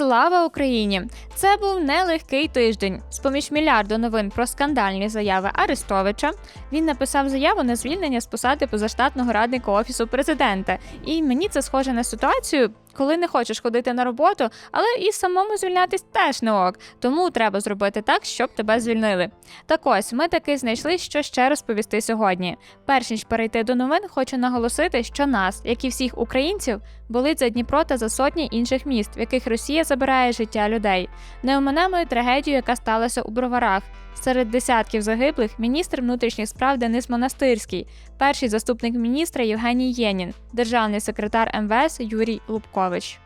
Слава Україні! Це був нелегкий тиждень. З поміж мільярду новин про скандальні заяви Арестовича він написав заяву на звільнення з посади позаштатного радника офісу президента. І мені це схоже на ситуацію, коли не хочеш ходити на роботу, але і самому звільнятись теж не ок. Тому треба зробити так, щоб тебе звільнили. Так ось ми таки знайшли, що ще розповісти сьогодні. Перш ніж перейти до новин, хочу наголосити, що нас, як і всіх українців, болить за Дніпро та за сотні інших міст, в яких Росія забирає життя людей. Не оминемо й трагедію, яка сталася у броварах. Серед десятків загиблих міністр внутрішніх справ Денис Монастирський, перший заступник міністра Євгеній Єнін, державний секретар МВС Юрій Лубкович.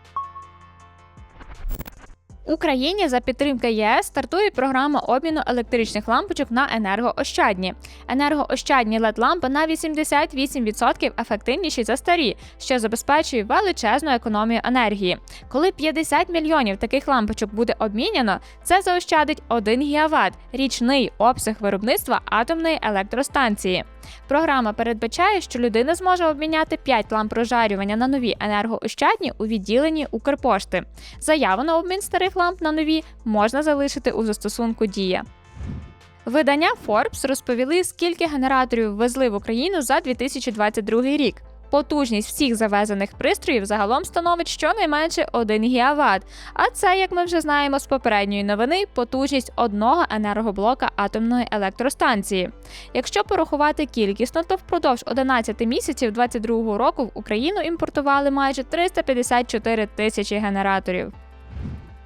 Україні за підтримки ЄС стартує програма обміну електричних лампочок на енергоощадні. Енергоощадні led лампи на 88% ефективніші за старі, що забезпечує величезну економію енергії. Коли 50 мільйонів таких лампочок буде обміняно, це заощадить 1 гігават – річний обсяг виробництва атомної електростанції. Програма передбачає, що людина зможе обміняти 5 ламп прожарювання на нові енергоощадні у відділенні Укрпошти. Заяву на обмін старих ламп на нові можна залишити у застосунку Дія. Видання Forbes розповіли, скільки генераторів ввезли в Україну за 2022 рік. Потужність всіх завезених пристроїв загалом становить щонайменше 1 гігават. А це, як ми вже знаємо з попередньої новини, потужність одного енергоблока атомної електростанції. Якщо порахувати кількісно, то впродовж 11 місяців 2022 року в Україну імпортували майже 354 тисячі генераторів.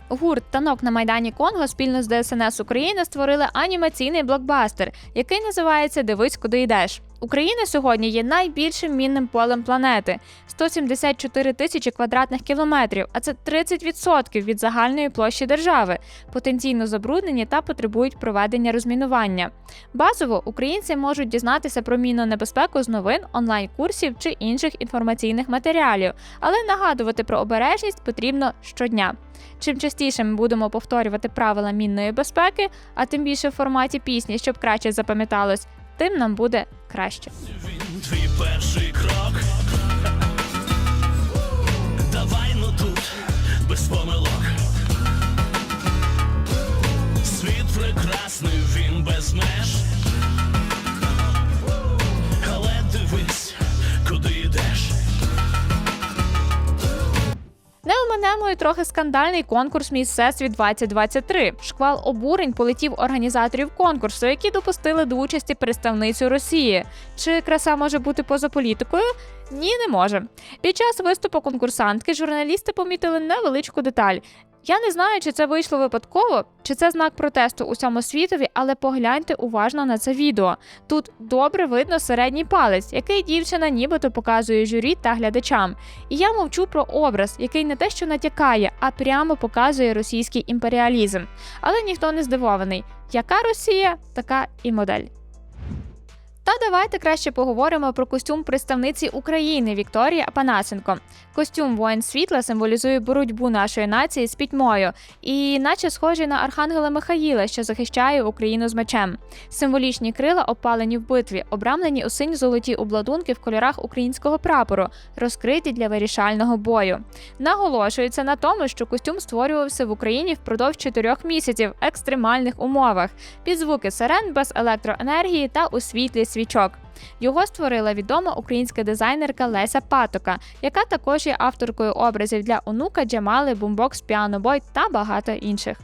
Гурт танок на майдані Конго спільно з ДСНС України створили анімаційний блокбастер, який називається Дивись, куди йдеш. Україна сьогодні є найбільшим мінним полем планети 174 тисячі квадратних кілометрів, а це 30% від загальної площі держави, потенційно забруднені та потребують проведення розмінування. Базово українці можуть дізнатися про мінну небезпеку з новин, онлайн-курсів чи інших інформаційних матеріалів, але нагадувати про обережність потрібно щодня. Чим частіше ми будемо повторювати правила мінної безпеки, а тим більше в форматі пісні, щоб краще запам'яталось, тим нам буде краще. Він твій перший і трохи скандальний конкурс Міс Всесвіт 2023. Шквал обурень полетів організаторів конкурсу, які допустили до участі представницю Росії. Чи краса може бути поза політикою? Ні, не може. Під час виступу конкурсантки журналісти помітили невеличку деталь. Я не знаю, чи це вийшло випадково, чи це знак протесту усьому світові, але погляньте уважно на це відео. Тут добре видно середній палець, який дівчина нібито показує журі та глядачам. І я мовчу про образ, який не те, що натякає, а прямо показує російський імперіалізм. Але ніхто не здивований. Яка Росія, така і модель. Та давайте краще поговоримо про костюм представниці України Вікторії Апанасенко. Костюм воїн світла символізує боротьбу нашої нації з пітьмою, і наче схожий на архангела Михаїла, що захищає Україну з мечем. Символічні крила опалені в битві, обрамлені у синьо-золоті обладунки в кольорах українського прапору, розкриті для вирішального бою. Наголошується на тому, що костюм створювався в Україні впродовж чотирьох місяців в екстремальних умовах, під звуки сирен без електроенергії та у світлі свічок. Його створила відома українська дизайнерка Леся Патока, яка також є авторкою образів для онука Джамали, Бумбокс, Піанобой та багато інших.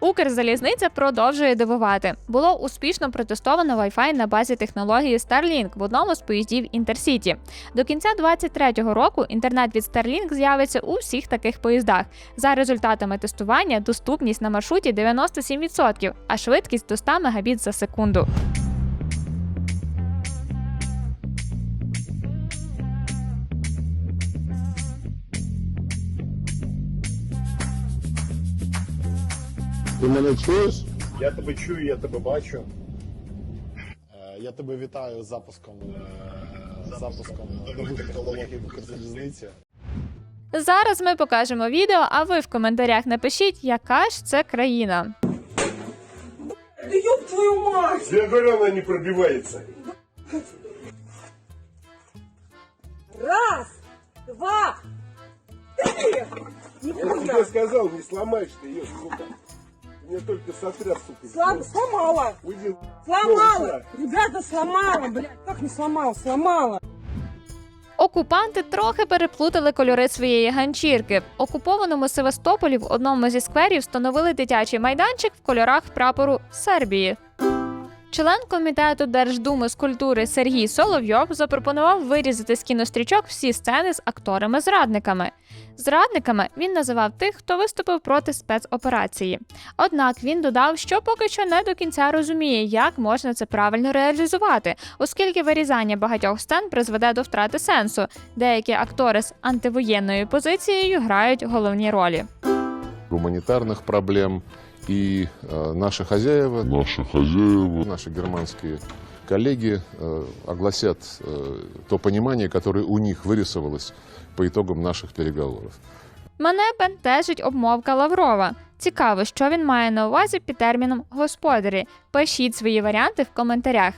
Укрзалізниця продовжує дивувати. Було успішно протестовано Wi-Fi на базі технології Starlink в одному з поїздів Інтерсіті. До кінця 2023 року інтернет від Starlink з'явиться у всіх таких поїздах. За результатами тестування доступність на маршруті 97%, а швидкість до 100 Мбіт за секунду. Ти мене чуєш? Я тебе чую, я тебе бачу. Е, Я тебе вітаю з запуском, е, запуском нових технологій в Укрзалізниці. Зараз ми покажемо відео, а ви в коментарях напишіть, яка ж це країна. Да ёб твою мать! Я говорю, она не пробивается. Раз, два, три! Я Нихуя. тебе сказал, не сломаешь ты ее, сука. Меня только сотряс, сука. Слом- сломала. Уйди. Сломала. Ребята, сломала, блядь. Как не сломала? Сломала. Окупанти трохи переплутали кольори своєї ганчірки. В окупованому Севастополі в одному зі скверів встановили дитячий майданчик в кольорах прапору Сербії. Член комітету Держдуми з культури Сергій Соловйов запропонував вирізати з кінострічок всі сцени з акторами-зрадниками. Зрадниками він називав тих, хто виступив проти спецоперації. Однак він додав, що поки що не до кінця розуміє, як можна це правильно реалізувати, оскільки вирізання багатьох сцен призведе до втрати сенсу. Деякі актори з антивоєнною позицією грають головні ролі. гуманитарных проблем. И э, наши хозяева, Наши хозяева наши германские коллеги э, огласят э, то понимание, которое у них вырисовалось по итогам наших переговоров. Мене бентежить обмовка Лаврова. Цікаво, що він має на увазі під терміном господарі. Пишіть свої варіанти в коментарях.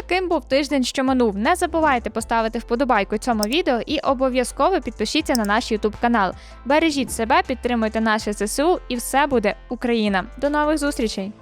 Таким був тиждень, що минув. Не забувайте поставити вподобайку цьому відео і обов'язково підпишіться на наш YouTube канал. Бережіть себе, підтримуйте наше ЗСУ і все буде Україна. До нових зустрічей!